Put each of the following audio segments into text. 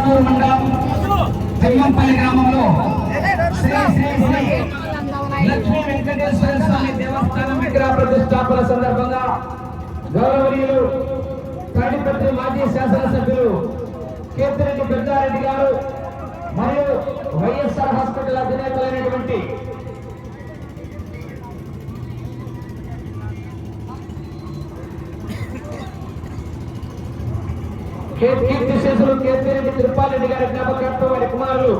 కొత్తూరు మండలం జమ్మంపల్లి గ్రామంలో శ్రీ శ్రీ శ్రీ లక్ష్మీ వెంకటేశ్వర స్వామి దేవస్థానం విగ్రహ ప్రతిష్టాపన సందర్భంగా గౌరవనీయులు తాడిపత్రి మాజీ శాసనసభ్యులు కేతిరెడ్డి పెద్దారెడ్డి గారు మరియు వైఎస్ఆర్ హాస్పిటల్ అధినేతలైనటువంటి కీర్తి శేషులు కేతిరెడ్డి తిరుపాలరెడ్డి గారి జ్ఞాపకార్థం వారి కుమారులు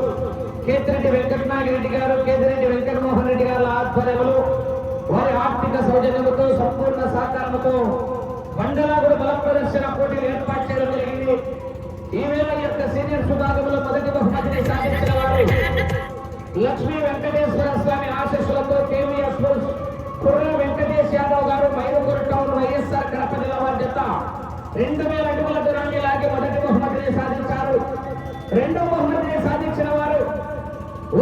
కేతిరెడ్డి వెంకటనాగిరెడ్డి గారు కేతిరెడ్డి వెంకటమోహన్ రెడ్డి గారి ఆధ్వర్యంలో వారి ఆర్థిక సౌజన్యముతో సంపూర్ణ సహకారంతో మండలాగుడు బల ప్రదర్శన పోటీలు ఏర్పాటు చేయడం జరిగింది. ఈ వేళ యొక్క సీనియర్ విభాగంలో మొదటి బహుమతిని సాధించిన వారు లక్ష్మీ వెంకటేశ్వర స్వామి ఆశీస్సులతో కేవీఎస్ కుర్ర వెంకటేష్ యాదవ్ గారు మైరుకూరు టౌన్ వైఎస్ఆర్ కడప జిల్లా వారి జత రెండు వేల అడుగుల దూరాన్ని లాగి మొదటి బహుమతిని సాధించారు. రెండో బహుమతిని సాధించిన వారు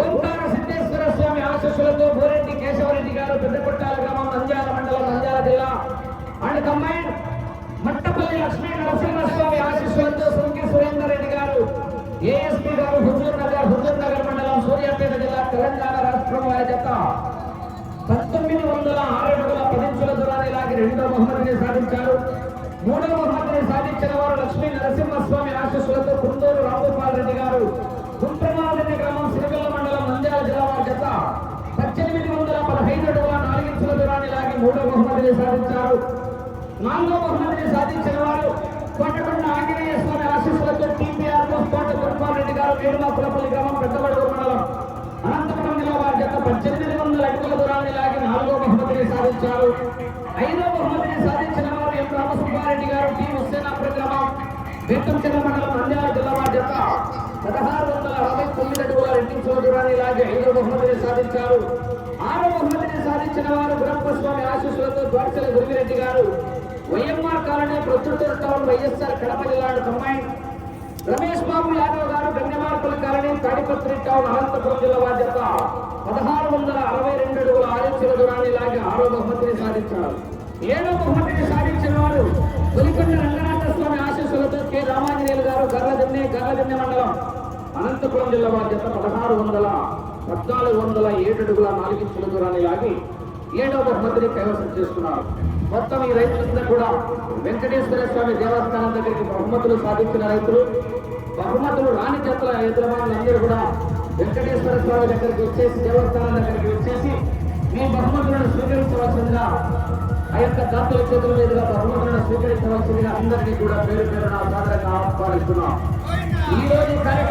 ఓంకార సిద్ధేశ్వర స్వామి ఆశీస్సులతో బోరెడ్డి కేశవరెడ్డి గారు పెద్దకొట్టాల గ్రామం నంద్యాల మండలం నంద్యాల జిల్లా. అండ్ కంబైన్ మట్టపల్లి లక్ష్మీ నరసింహస్వామి ఆశీస్సులతో సుంకి సురేందర్ రెడ్డి గారు ఏఎస్పీ గారు హుజూర్ నగర్ హుజూర్ నగర్ మండలం సూర్యాపేట జిల్లా తెలంగాణ రాష్ట్రం వారి జత పంతొమ్మిది వందల ఆరు అడుగుల పదించుల దూరాన్ని లాగి రెండో బహుమతిని సాధించారు. మూడవ బహుమతిని సాధించిన వారు లక్ష్మీ నరసింహస్వామి ఆశస్సులతో కుందూరు రామగోపాల్ రెడ్డి గారు. గుంటమాలరెడ్డి గ్రామం సిరిగల్ల మండలం నంద్యాల జిల్లా వారి జత పద్దెనిమిది వందల పదహైదు అడుగుల నాలుగించుల దూరాన్ని లాగి మూడవ బహుమతిని సాధించారు. నాలుగో బహుమతిని సాధించిన వారు కోటకొండ ఆంజనేయ స్వామి ఆశీస్సులతో టీపీఆర్ కోట గురుపాల్ రెడ్డి గారు వేణుమాపులపల్లి గ్రామం పెద్దబడుగు మండలం అనంతపురం జిల్లా వారి జత పద్దెనిమిది వందల అడుగుల దూరాన్ని లాగి నాలుగో బహుమతిని సాధించారు. ఐదో బహుమతి బెత్తంచెల్ల మండలం నంద్యాల జిల్లా వారి జత పదహారు వందల అరవై తొమ్మిది అడుగుల రెండించుల దూరాన్ని ఇలాగే ఐదో బహుమతిని సాధించారు ఆరో బహుమతిని సాధించిన వారు బ్రహ్మస్వామి ఆశీస్సులతో ద్వారచల గురిరెడ్డి గారు YMR colony Proddatur town YSR Kadapa జిల్లా కంబైన్ రమేష్ బాబు యాదవ్ గారు గంగమార్పుల కాలనీ తాడిపత్రి టౌన్ అనంతపురం జిల్లా బాధ్యత పదహారు వందల అరవై రెండు అడుగుల ఆరించుల దూరాన్ని ఇలాగే ఆరో బహుమతిని సాధించారు. ఏడో బహుమతిని సాధించిన వారు తొలికొండ రంగనాథ్ రామాంజనేయులు గారు గర్లదిన్నె గర్లదిన్నె మండలం. అనంతపురం జిల్లా బాధ్యత పదహారు వందల పద్నాలుగు వందల ఏడు అడుగుల నాలుగించుల లాగి ఏడో బహుమతిని కైవసం చేసుకున్నారు. మొత్తం ఈ రైతులందరూ కూడా వెంకటేశ్వర స్వామి దేవస్థానం దగ్గరికి బహుమతులు సాధించిన రైతులు. బహుమతులు రాని చేతల రైతుల వాళ్ళందరూ కూడా వెంకటేశ్వర స్వామి దగ్గరికి వచ్చేసి దేవస్థానం దగ్గరికి వచ్చేసి మీ బహుమతులను స్వీకరించవలసిందిగా ఆ యొక్క దాతల చేతుల మీదుగా బహుమతులను స్వీకరించవలసిందిగా అందరినీ కూడా పేరు పేరు నా ఆహ్వానిస్తున్నాం. ఈ రోజు